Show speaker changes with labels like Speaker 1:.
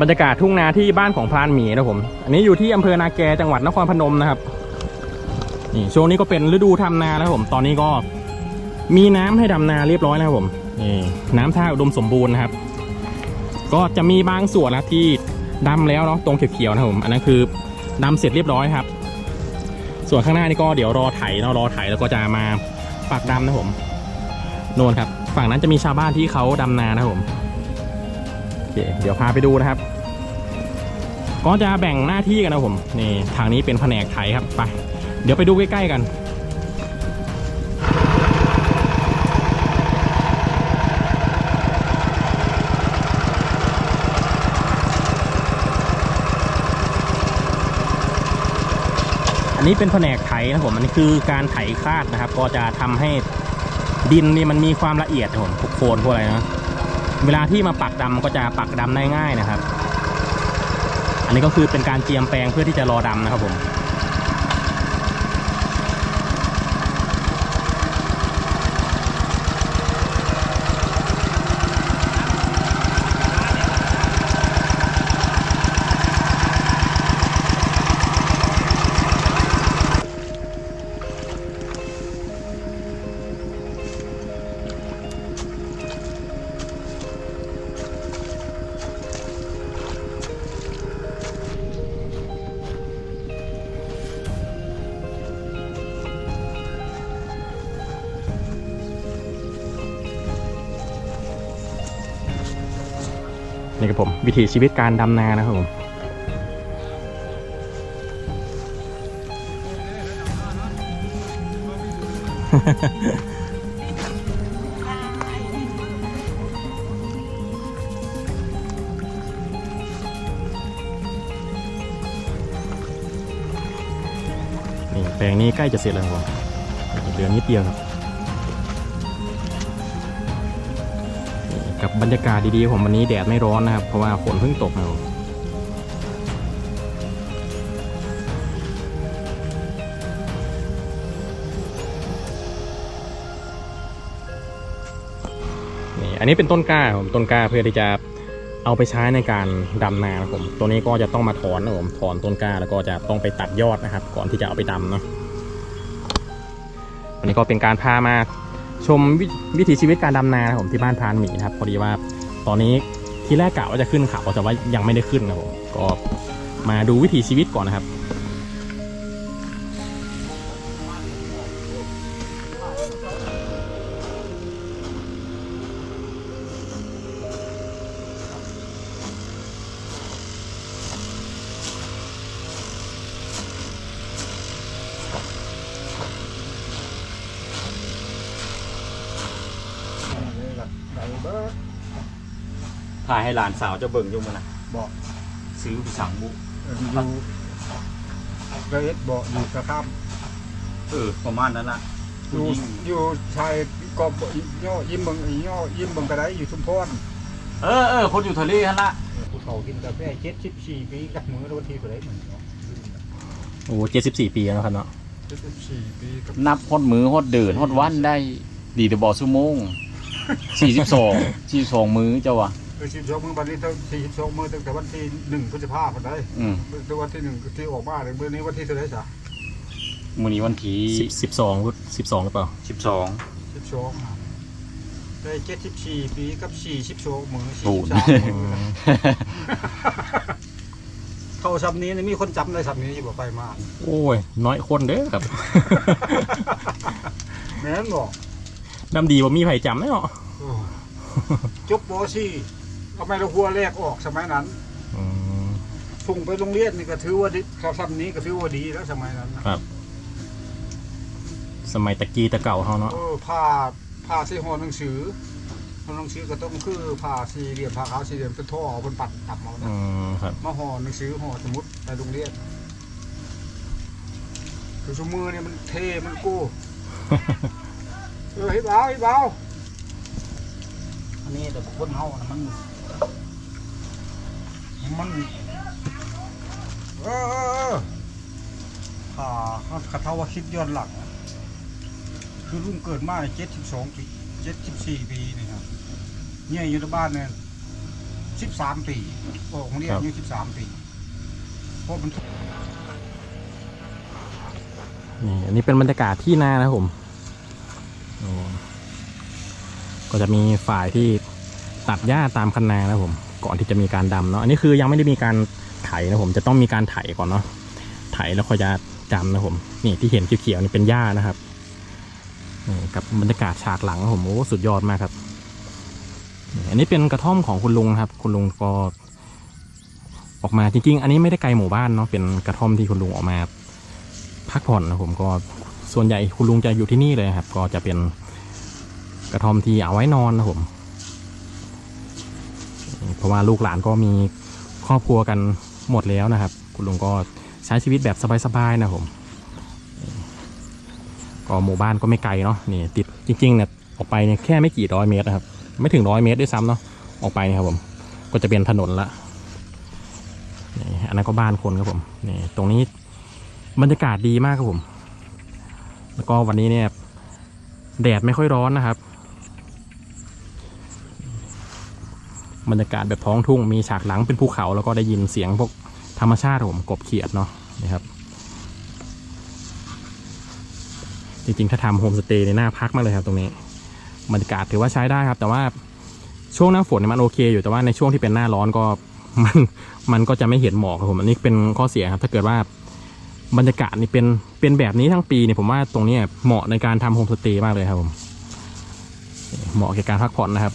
Speaker 1: บรรยากาศทุ่งนาที่บ้านของพรานหมีนะผม อันนี้อยู่ที่อำเภอนาแกจังหวัดนครพนมนะครับนี่ช่วงนี้ก็เป็นฤดูทำนานะครับผม ตอนนี้ก็มีน้ำให้ดำนาเรียบร้อยนะครับผมนี่น้ำท่าอุดมสมบูรณ์นะครับ ก็จะมีบางส่วนนะที่ดำแล้วเนาะตรงเขียวๆนะครับผมอันนั้นคือดำเสร็จเรียบร้อยครับ ส่วนข้างหน้านี่ก็เดี๋ยวรอไถเนาะรอไถแล้วก็จะมาปักดำนะครับผมโน่นครับ ฝั่งนั้นจะมีชาวบ้านที่เขาดำนานะครับผม เคเดี๋ยวพาไปดูนะครับ ก็จะแบ่งหน้าที่กันนะผมนี่ทางนี้เป็นแผนกไถครับไป เดี๋ยวไปดูใกล้ๆกันอันนี้เป็นแผนกไถนะผมอันนี้คือการไถคาดนะครับ ก็จะทำให้ดินนี่มันมีความละเอียดนะผมพวกโคลนพวกอะไรนะ เวลาที่มาปักดำก็จะปักดำได้ง่ายนะครับ อันนี้ก็คือเป็นการเตรียมแปลงเพื่อที่จะรอดำนะครับผม นี่ครับผมวิถีชีวิตการดำนานะครับผมนี่แปลงนี้ใกล้จะเสร็จแล้วครับผมเหลือนิดเดียวครับ กับบรรยากาศดีๆผมวันนี้แดดไม่ร้อนนะครับ เพราะว่าฝนเพิ่งตกนะครับนี่อันนี้เป็นต้นกล้าผมต้นกล้าเพื่อที่จะเอาไปใช้ในการดำนานะครับผม ตัวนี้ก็จะต้องมาถอนนะครับผมถอนต้นกล้าแล้วก็จะต้องไปตัดยอดนะครับ ก่อนที่จะเอาไปดำเนาะวันนี้ก็เป็นการพามา ชมวิวิถีชีวิตการดำนานะครับผมที่บ้านพรานหมีนะครับพอดีว่าตอนนี้ที่แรกกะว่าจะขึ้นเขาแต่ว่ายังไม่ได้ขึ้นนะครับผมก็มาดูวิถีชีวิตก่อนนะครับ
Speaker 2: ถ่ายให้หลานสาวเจะเบิ่งอยู่มันนะ
Speaker 3: บอก
Speaker 2: ซื้อผู้สังบุ
Speaker 3: อยู่กระเอ็ดบอกอยู่กระข้าม
Speaker 2: เออประมาณนั้นละ
Speaker 3: อ
Speaker 2: ผู้
Speaker 3: ยู่
Speaker 2: หญิง
Speaker 3: อยู่ชายกอบย่อยิ้มเบังอีย่อยิ้มเบังกระไดอยู่ชุมพร
Speaker 2: เออเออคนอยู่ทะเลฮันละ
Speaker 3: ผู้เขากินกาแฟเจ็ดสิบสี่ปีกับมือวันที่เท่าไหรเหมือนเนาะ
Speaker 1: โอ้เจ็ดสิบสี่ปีแล้วนะครับเนาะ
Speaker 3: เจ็ดสิบสี่ปีกับ
Speaker 2: นับฮอดมือฮอดเดินฮอดวันได้ดีแต่บอกชั่วโมงสี่สิบสองสี่สองมือเจ้าวะ
Speaker 3: เออสิบสองมือวันนี้ตั้งสี่สิบสองมือตั้งแต่วันที่หนึ่งพฤษภาคมได้
Speaker 2: อืม
Speaker 3: ตั้งวันที่หนึ่งที่ออกมาเลยเมื่อนี้วันที่เท่าไหรจ้ะ
Speaker 2: มือนี้วันที่
Speaker 1: สิบสิบสองสิบสองหรือเปล่า
Speaker 2: สิบสอง
Speaker 3: สิบสองได้เจ็ดสิบสี่ปีกับสี่สิบสองมือสี่
Speaker 2: ตู
Speaker 3: สิ
Speaker 2: น
Speaker 3: บสามมือเข้าซับนี้นี่มีคนจำได้ซับนี้อยู่บ่ไปมา
Speaker 1: โอ้ย น้อยคนเด้อครับ
Speaker 3: แม่นบอก
Speaker 1: ดำดีว่ามีไผ่จำแน่เนาะ
Speaker 3: โอ้จบปสี่ เอาไม่ละหัวแรกออกสมัยนั้น
Speaker 1: อืม
Speaker 3: ส่งไปโรงเรียนนี่ก็ถือว่าดีเขาทำนี้ก็ถือว่าดีแล้วสมัยนั้นนะครับ
Speaker 1: สมัยตะกี้ตะเก่าเขาเนาะ
Speaker 3: เออผ้าผ้าสีห่อหนังสือห่อหนังสือก็ต้องคือผ้าสี่เหลี่ยมผ้าขาวสี่เหลี่ยมเป็นท่อเอาบนปัดตับเอานะ
Speaker 1: อืมครับ
Speaker 3: มาห่อหนังสือห่อสมุดไปโรงเรียนคือสมือเนี่ยมันเท่มันกู้ เออให้เบาให้เบาอันนี้แต่คนเฮานะมัน มันเออเออเออผ่าเขาเท่าว่าคิดย้อนหลังคือรุ่นเกิดมาเจ็ดสิบสองปีเจ็ดสิบสี่ปีนี่ครับเนี่ยอยู่ในบ้านเนี่ยสิบสามปีโอ้ของเรียน
Speaker 1: ครับ
Speaker 3: อายุสิบสามปีเพราะมัน
Speaker 1: นี่อันนี้เป็นบรรยากาศที่นานะครับผมโอ้ก็จะมีฝ่ายที่ตัดหญ้าตามคันนานะครับผม ก่อนที่จะมีการดำเนาะอันนี้คือยังไม่ได้มีการไถนะผมจะต้องมีการไถก่อนเนาะไถแล้วค่อยจะดำนะผมนี่ที่เห็นเขียวๆนี่เป็นหญ้านะครับนี่กับบรรยากาศฉากหลังผมโอ้สุดยอดมากครับ อันนี้เป็นกระท่อมของคุณลุงครับ คุณลุงก็ออกมาจริงๆ อันนี้ไม่ได้ไกลหมู่บ้านเนาะเป็นกระท่อมที่คุณลุงออกมา พักผ่อนนะผมก็ส่วนใหญ่คุณลุงจะอยู่ที่นี่เลยครับ ก็จะเป็นกระท่อมที่เอาไว้นอนนะผม เพราะว่าลูกหลานก็มีครอบครัวกันหมดแล้วนะครับ คุณลุงก็ใช้ชีวิตแบบสบายๆนะผมก็หมู่บ้านก็ไม่ไกลเนาะนี่ติดจริงๆเนี่ยออกไปเนี่ยแค่ไม่กี่ร้อยเมตรนะครับ ไม่ถึงร้อยเมตรด้วยซ้ำเนาะออกไปนะครับผมก็จะเป็นถนนละนี่อันนั้นก็บ้านคนครับผมนี่ตรงนี้บรรยากาศดีมากครับผม แล้วก็วันนี้เนี่ยแดดไม่ค่อยร้อนนะครับ บรรยากาศแบบท้องทุ่งมีฉากหลังเป็นภูเขาแล้วก็ได้ยินเสียงพวกธรรมชาติครับผมกบเขียดเนาะนะครับ จริงๆ ถ้าทำโฮมสเตย์ในหน้าพักมากเลยครับตรงนี้บรรยากาศถือว่าใช้ได้ครับ แต่ว่าช่วงหน้าฝนมันโอเค อยู่แต่ว่าในช่วงที่เป็นหน้าร้อนก็มันมันก็จะไม่เห็นหมอกครับผมอันนี้เป็นข้อเสียครับ ถ้าเกิดว่าบรรยากาศนี่เป็นเป็นแบบนี้ทั้งปีเนี่ยผมว่าตรงนี้เหมาะในการทำโฮมสเตย์มากเลยครับผมเหมาะแก่การพักผ่อนนะครับ